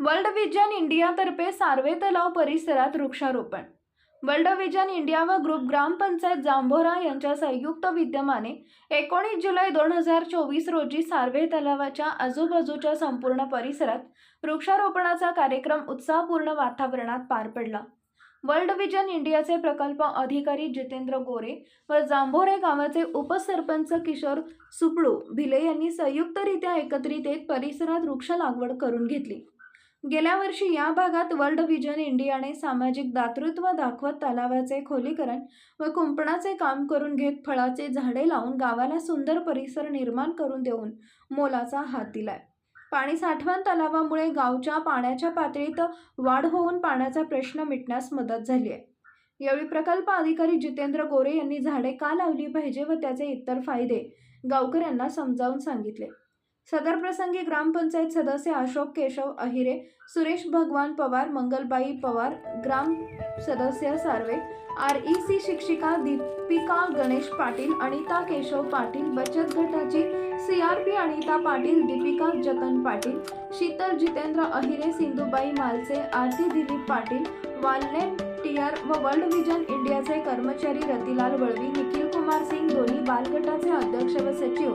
World vision इंडियातर्फे Sarve तलाव परिसरात वृक्षारोपण. वर्ल्ड विजन इंडिया व ग्रुप ग्रामपंचायत जांभोरा यांच्या संयुक्त विद्यमाने एकोणीस जुलै दोन हजार चोवीस रोजी सार्वे तलावाच्या आजूबाजूच्या संपूर्ण परिसरात वृक्षारोपणाचा कार्यक्रम उत्साहपूर्ण वातावरणात पार पडला. वर्ल्ड विजन इंडियाचे प्रकल्प अधिकारी जितेंद्र गोरे व जांभोरे गावाचे उपसरपंच किशोर सुपळू भिले यांनी संयुक्तरित्या एकत्रित येत परिसरात वृक्ष लागवड करून घेतली. गेल्या वर्षी या भागात वर्ल्ड व्हिजन इंडियाने सामाजिक दातृत्व दाखवत तलावाचे खोलीकरण व कुंपणाचे काम करून घेत फळाचे झाडे लावून गावाला सुंदर परिसर निर्माण करून देऊन मोलाचा हात दिलाय. पाणी साठवण तलावामुळे गावच्या पाण्याच्या पातळीत वाढ होऊन पाण्याचा प्रश्न मिटण्यास मदत झाली आहे. यावेळी प्रकल्प अधिकारी जितेंद्र गोरे यांनी झाडे का लावली पाहिजे व त्याचे इतर फायदे गावकऱ्यांना समजावून सांगितले. सदर प्रसंगी ग्रामपंचायत सदस्य अशोक केशव अहिरे सुरेश भगवान पवार मंगलबाई पवार ग्राम सदस्य सार्वे आर ई सी शिक्षिका दीपिका गणेश पाटील अनिता केशव पाटील बचत गटाची C R P Anita Patil Deepika Jatan Patil Sheetal Jitendra Ahire Sindhubai Malse Aarti Dilip Patil वाल्ले TR व वर्ल्ड विजन इंडियाचे कर्मचारी रतिलाल वळवी निखिल कुमार सिंग दोन्ही बालगटाचे अध्यक्ष व सचिव.